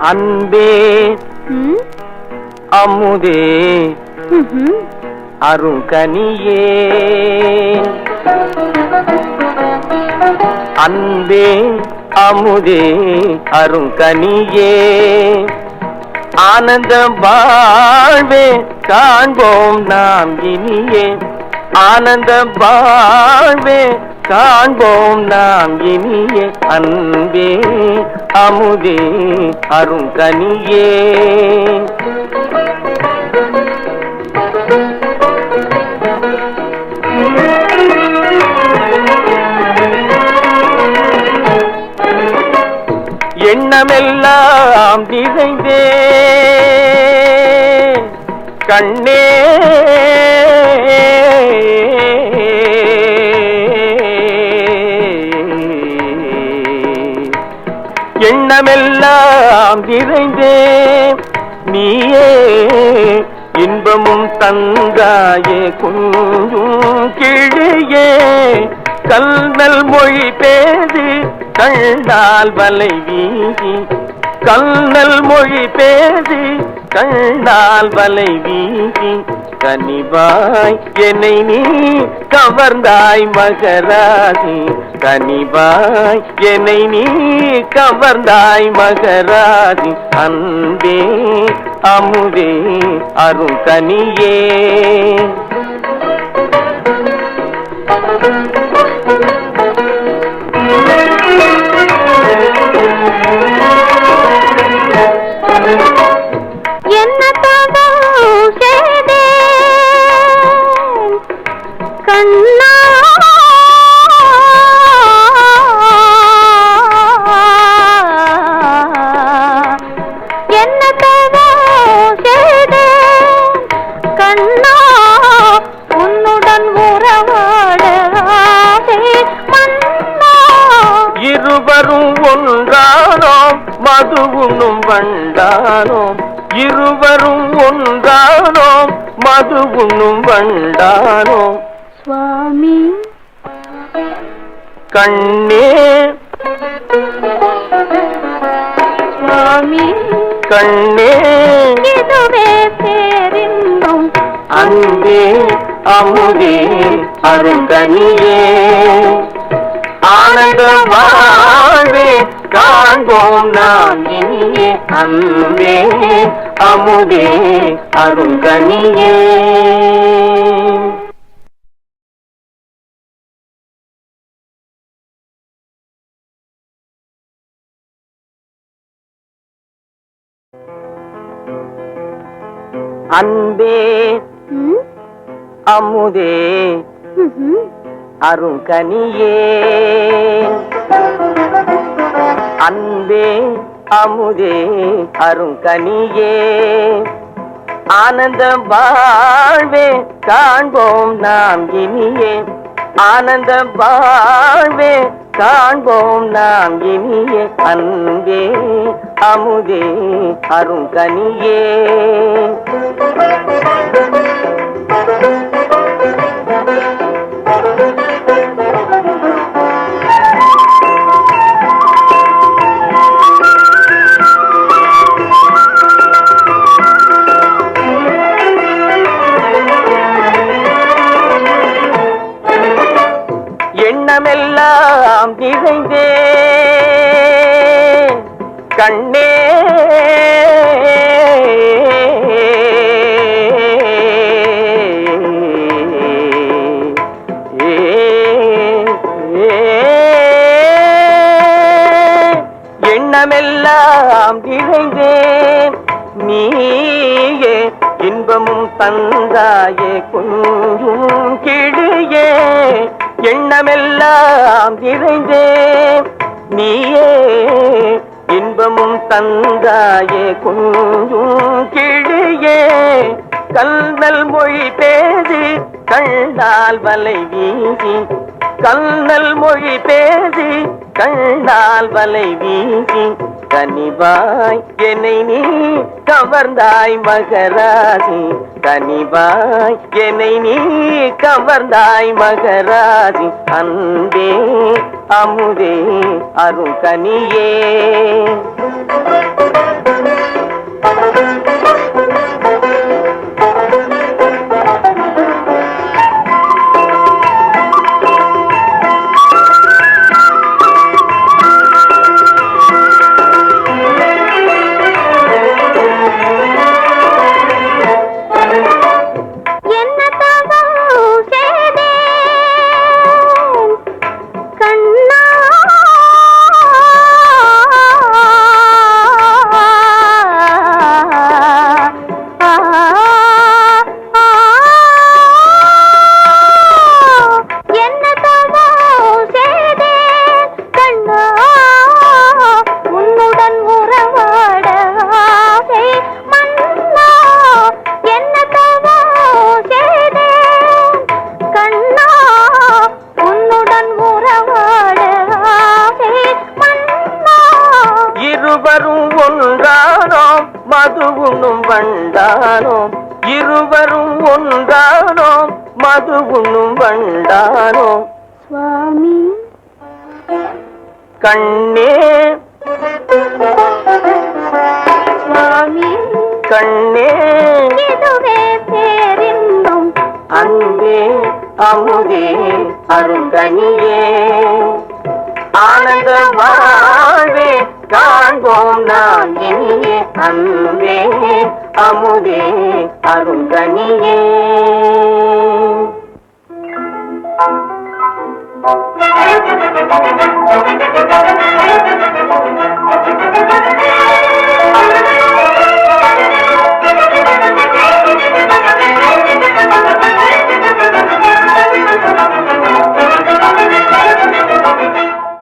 அன்பே? அமுதே. அருங்கனியே அன்பே அமுதே அருங்கனியே ஆனந்த வாழ்வே காண்போம் நாம் இனியே ஆனந்த வாழ்வே காண்போம் நாம் இனிய அன்பே அமுதே அருங்கனியே. எண்ணமெல்லாம் நிறைந்தே. கண்ணே. எண்ணமெல்லாம் நிறைந்தே நீயே இன்பமும் தந்தாயே குஞ்சும் கிழியே. கல்நல் மொழி பேது கண்ணால் வலை வீசி கல்நல் மொழி பேது கண்ணால் வலை வீசி கனிவாய் என்னை நீ கவர்ந்தாய் மகராசி கனிவாய் என்னை நீ கவர்ந்தாய் மகராசி அன்பே அமுதே அருள் கனியே you. வண்டானோம் இருவரும் ஒன்றானோம் மது உண்ணும் வண்டானோம் சுவாமி. கண்ணே. சுவாமி. கண்ணே. இதுவே பேரின்பம். அன்பே அமுதே அருங்கனியே ஆனந்த வாழ்வே காண்போம் நாம் இனியே அன்பே அமுதே அருங்கனியே அன்பே? அமுதே. அருங்கனியே அன்பே அமுதே அருங்கனியே ஆனந்த வாழ்வே காண்போம் நாம் இனியே. ஆனந்த வாழ்வே காண்போம் நாம் இனியே. அன்பே அமுதே அருங்கனியே எண்ணமெல்லாம் நிறைந்தே கண்ணே. எண்ணமெல்லாம் நிறைந்தேன் நீயே இன்பமும் தந்தாயே கொஞ்சும் கிழியே. எண்ணமெல்லாம் நிறைந்தேன் நீயே இன்பமும் தந்தாயே குஞ்சும் கிழியே கல்நல் மொழி பேசி கண்ணால் வலை வீசி. கல்நல் மொழி பேசி கண்ணால் வலை வீசி. கனிவாய் என்னை நீ கவர்ந்தாய் மகராசி கனிவாய் என்னை நீ கவர்ந்தாய் மகராசி அன்பே அமுதே அருங்கனியே வண்டானோம் இருவரும் ஒன்றானோம். மது உண்ணும் வண்டானோம் சுவாமி. கண்ணே. சுவாமி. கண்ணே. இதுவே பேரின்பம். அன்பே அமுதே அருங்கனியே ஆனந்த வாழ்வே பூந்தாங்கினியே அன்பே அமுதே அருங்கனியே